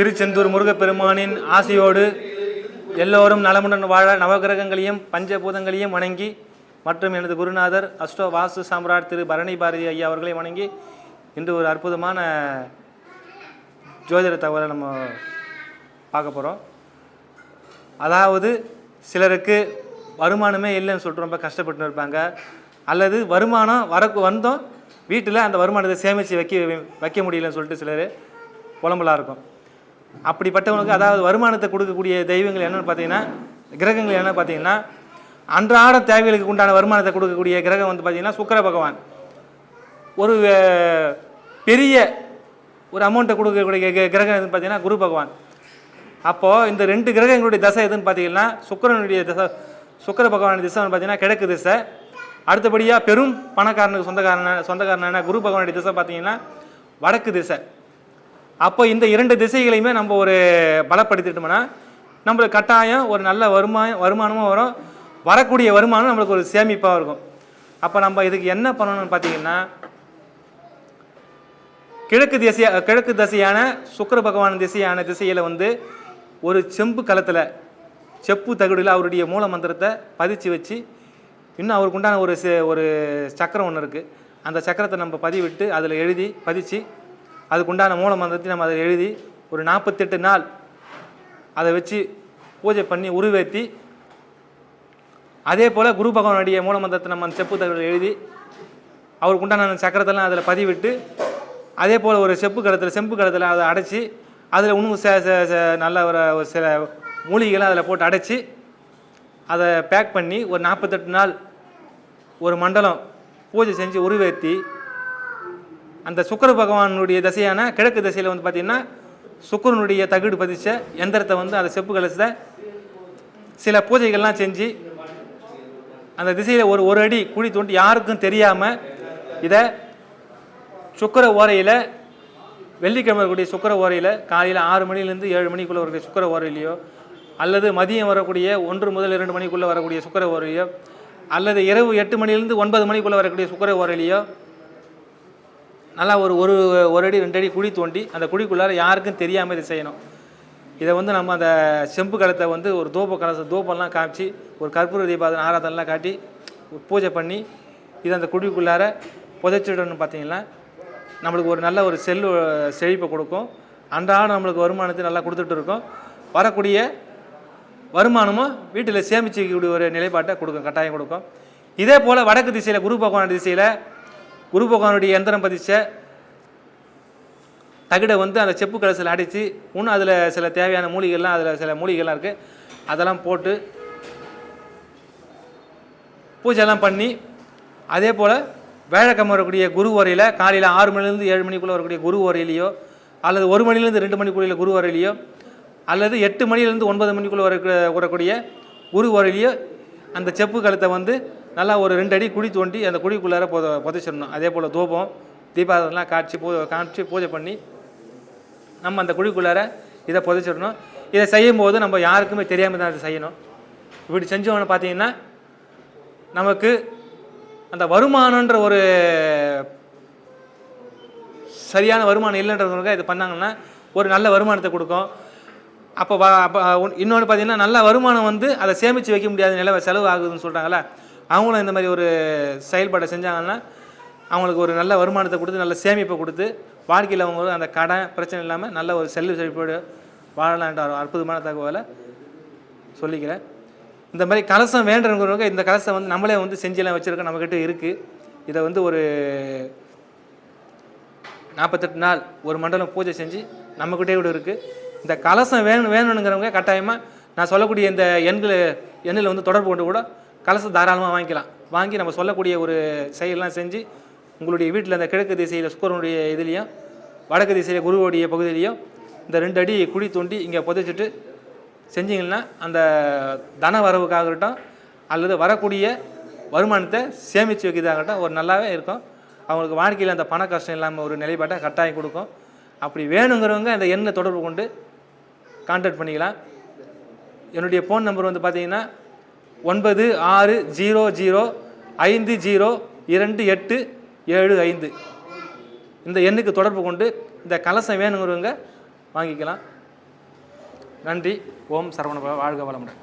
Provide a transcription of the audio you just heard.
திருச்செந்தூர் முருகப்பெருமானின் ஆசையோடு எல்லோரும் நலமுடன் வாழ நவகிரகங்களையும் பஞ்சபூதங்களையும் வணங்கி மற்றும் எனது குருநாதர் அஷ்டோ வாசு சாம்ராட் திரு பரணி பாரதி ஐயா அவர்களை வணங்கி இன்று ஒரு அற்புதமான ஜோதிட தகவலை நம்ம பார்க்க போகிறோம் அதாவது சிலருக்கு வருமானமே இல்லைன்னு சொல்லிட்டு ரொம்ப கஷ்டப்பட்டு இருப்பாங்க. அல்லது வருமானம் வரக்கு வந்தோம் வீட்டில் அந்த வருமானத்தை சேமித்து வைக்க வைக்க முடியலன்னு சொல்லிட்டு சிலர் புலம்பலாக இருக்கும். அப்படிப்பட்டவங்களுக்கு அதாவது வருமானத்தை கொடுக்கக்கூடிய தெய்வங்கள் என்னென்னு பார்த்தீங்கன்னா கிரகங்கள் என்னென்னு பார்த்தீங்கன்னா அன்றாட தேவைகளுக்கு உண்டான வருமானத்தை கொடுக்கக்கூடிய கிரகம் வந்து பார்த்தீங்கன்னா சுக்கிர பகவான். ஒரு பெரிய ஒரு அமௌண்ட்டை கொடுக்கக்கூடிய கிரகம் எதுன்னு பார்த்தீங்கன்னா குரு பகவான். அப்போது இந்த ரெண்டு கிரகங்களுடைய தசை எதுன்னு பார்த்தீங்கன்னா சுக்கிரனுடைய தசை சுக்கர பகவானுடைய திசை வந்து பார்த்தீங்கன்னா கிழக்கு திசை. அடுத்தபடியாக பெரும் பணக்காரனுக்கு சொந்தக்காரன சொந்தக்காரனான குரு பகவானுடைய திசை பார்த்தீங்கன்னா வடக்கு திசை. அப்போ இந்த இரண்டு திசைகளையுமே நம்ம ஒரு பலப்படுத்திட்டோம்னா நம்மளுக்கு கட்டாயம் ஒரு நல்ல வருமானம் வருமானமும் வரும். வரக்கூடிய வருமானம் நம்மளுக்கு ஒரு சேமிப்பாக இருக்கும். அப்போ நம்ம இதுக்கு என்ன பண்ணணும்னு பார்த்தீங்கன்னா கிழக்கு திசைய கிழக்கு திசையான சுக்கிர பகவான் திசையான திசையில் வந்து ஒரு செம்பு கலத்தில் செப்பு தகுடியில் அவருடைய மூல மந்திரத்தை பதிச்சு வச்சு இன்னும் அவருக்கு உண்டான ஒரு ஒரு சக்கரம் ஒன்று இருக்குது அந்த சக்கரத்தை நம்ம பதிவிட்டு அதில் எழுதி பதிச்சு அதுக்குண்டான மூல மந்திரத்தை நம்ம அதில் எழுதி ஒரு நாற்பத்தெட்டு நாள் அதை வச்சு பூஜை பண்ணி உருவேற்றி அதே போல் குரு பகவானுடைய மூல மந்திரத்தை நம்ம அந்த செப்பு தகவல் எழுதி அவருக்கு உண்டான அந்த சக்கரத்தெல்லாம் அதில் பதிவிட்டு அதே போல் ஒரு செப்பு கடத்தில் செம்பு கடத்தில் அதை அடைச்சி அதில் இன்னும் ச- ச- நல்ல ஒரு ஒரு சில மூலிகைகளை அதில் போட்டு அடைச்சி அதை பேக் பண்ணி ஒரு நாற்பத்தெட்டு நாள் ஒரு மண்டலம் பூஜை செஞ்சு உருவேற்றி அந்த சுக்கிர பகவானுடைய திசையான கிழக்கு திசையில் வந்து பார்த்திங்கன்னா சுக்கரனுடைய தகுடு பதிச்ச எந்திரத்தை வந்து அந்த செப்பு கலசத்தை சில பூஜைகள்லாம் செஞ்சு அந்த திசையில் ஒரு ஒரு அடி குழி தோண்டி யாருக்கும் தெரியாமல் இதை சுக்கர ஓரையில் வெள்ளிக்கிழமை வரக்கூடிய சுக்கர ஓரையில் காலையில் ஆறு மணிலேருந்து ஏழு மணிக்குள்ளே வரக்கூடிய சுக்கர ஓரையிலையோ அல்லது மதியம் வரக்கூடிய ஒன்று முதல் இரண்டு மணிக்குள்ளே வரக்கூடிய சுக்கர ஓரையிலையோ அல்லது இரவு எட்டு மணிலேருந்து ஒன்பது மணிக்குள்ளே வரக்கூடிய சுக்கர ஓரையிலையோ நல்லா ஒரு ஒரு ஒரு அடி ரெண்டு அடி குழி தோண்டி அந்த குழிக்குள்ளார யாருக்கும் தெரியாமல் இதை செய்யணும். இதை வந்து நம்ம அந்த செம்பு கலத்தை வந்து ஒரு தூப கலச தோப்பெல்லாம் காமிச்சு ஒரு கற்பூர தீபாதன ஆராதனைலாம் காட்டி ஒரு பூஜை பண்ணி இதை அந்த குழிக்குள்ளார புதைச்சிடணும்னு பார்த்தீங்கன்னா நம்மளுக்கு ஒரு நல்ல ஒரு செல்லு செழிப்பை கொடுக்கும். அன்றாடம் நம்மளுக்கு வருமானத்தை நல்லா கொடுத்துட்டு இருக்கோம். வரக்கூடிய வருமானமும் வீட்டில் சேமிச்சு ஒரு நிலைப்பாட்டை கொடுக்கும் கட்டாயம் கொடுக்கும். இதே போல் வடக்கு திசையில் குரு பகவான் திசையில் குரு பகவானுடைய எந்திரம் பதிச்ச தகிடை வந்து அந்த செப்பு கலசில் அடித்து இன்னும் அதில் சில தேவையான மூலிகைலாம் அதில் சில மூலிகைலாம் இருக்குது அதெல்லாம் போட்டு பூஜைலாம் பண்ணி அதே போல் வேழக்கம் வரக்கூடிய குரு வரையில் காலையில் ஆறு மணிலேருந்து ஏழு மணிக்குள்ளே வரக்கூடிய குரு வரையிலையோ அல்லது ஒரு மணிலேருந்து ரெண்டு மணிக்குள்ள குரு வரையிலையோ அல்லது எட்டு மணிலேருந்து ஒன்பது மணிக்குள்ளே வர வரக்கூடிய குரு வரையிலையோ அந்த செப்பு கழுத்தை வந்து நல்லா ஒரு ரெண்டு அடி குழி தோண்டி அந்த குழிக்குள்ளார புத புதைச்சிடணும். அதே போல் தூபம் தீபாவளிலாம் காட்சி பூ காமிச்சு பூஜை பண்ணி நம்ம அந்த குழிக்குள்ளார இதை புதைச்சிடணும். இதை செய்யும்போது நம்ம யாருக்குமே தெரியாமல் தான் அதை செய்யணும். இப்படி செஞ்சோன்னு பார்த்தீங்கன்னா நமக்கு அந்த வருமானன்ற ஒரு சரியான வருமானம் இல்லைன்றவங்க இது பண்ணாங்கன்னா ஒரு நல்ல வருமானத்தை கொடுக்கும். அப்போ அப்போ இன்னொன்று பார்த்தீங்கன்னா நல்ல வருமானம் வந்து அதை சேமித்து வைக்க முடியாத நிலை செலவு ஆகுதுன்னு சொல்கிறாங்களே அவங்களும் இந்த மாதிரி ஒரு செயல்பாடை செஞ்சாங்கன்னா அவங்களுக்கு ஒரு நல்ல வருமானத்தை கொடுத்து நல்ல சேமிப்பை கொடுத்து வாழ்க்கையில் அவங்க அந்த கடன் பிரச்சனை இல்லாமல் நல்ல ஒரு செல்வ செழிப்போடு வாழலான்ற ஒரு அற்புதமான தகவலை சொல்லிக்கிறேன். இந்த மாதிரி கலசம் வேண்டுறவங்க இந்த கலசம் வந்து நம்மளே வந்து செஞ்செல்லாம் வச்சுருக்கோம் நம்மக்கிட்ட இருக்குது இதை வந்து ஒரு நாற்பத்தெட்டு நாள் ஒரு மண்டலம் பூஜை செஞ்சு நம்மக்கிட்டே கூட இருக்குது இந்த கலசம் வேணும் வேணுங்கிறவங்க கட்டாயமாக நான் சொல்லக்கூடிய இந்த எண்கள் எண்ணில் வந்து தொடர்பு கொண்டு கூட கலசம் தாராளமாக வாங்கிக்கலாம். வாங்கி நம்ம சொல்லக்கூடிய ஒரு செயலெலாம் செஞ்சு உங்களுடைய வீட்டில் அந்த கிழக்கு திசையில் சுக்கரனுடைய இதுலேயும் வடக்கு திசையில் குருவோடைய பகுதியிலையும் இந்த ரெண்டு அடி குழி தோண்டி இங்கே புதைச்சிட்டு செஞ்சீங்கன்னா அந்த தன வரவுக்காகட்டும் அல்லது வரக்கூடிய வருமானத்தை சேமித்து வைக்கிறதாகட்டும் ஒரு நல்லாவே இருக்கும். அவங்களுக்கு வாழ்க்கையில் அந்த பண கஷ்டம் இல்லாமல் ஒரு நிலைப்பாட்டை கட்டாயம் கொடுக்கும். அப்படி வேணுங்கிறவங்க அந்த எண்ணை தொடர்பு கொண்டு கான்டாக்ட் பண்ணிக்கலாம். என்னுடைய ஃபோன் நம்பர் வந்து பார்த்தீங்கன்னா ஒன்பது ஆறு ஜீரோ ஜீரோ ஐந்து ஜீரோ இரண்டு எட்டு ஏழு ஐந்து. இந்த எண்ணுக்கு தொடர்பு கொண்டு இந்த கலசம் வேணுங்கிறவங்க வாங்கிக்கலாம். நன்றி. ஓம் சரவண வாழ்க வளமுடன்.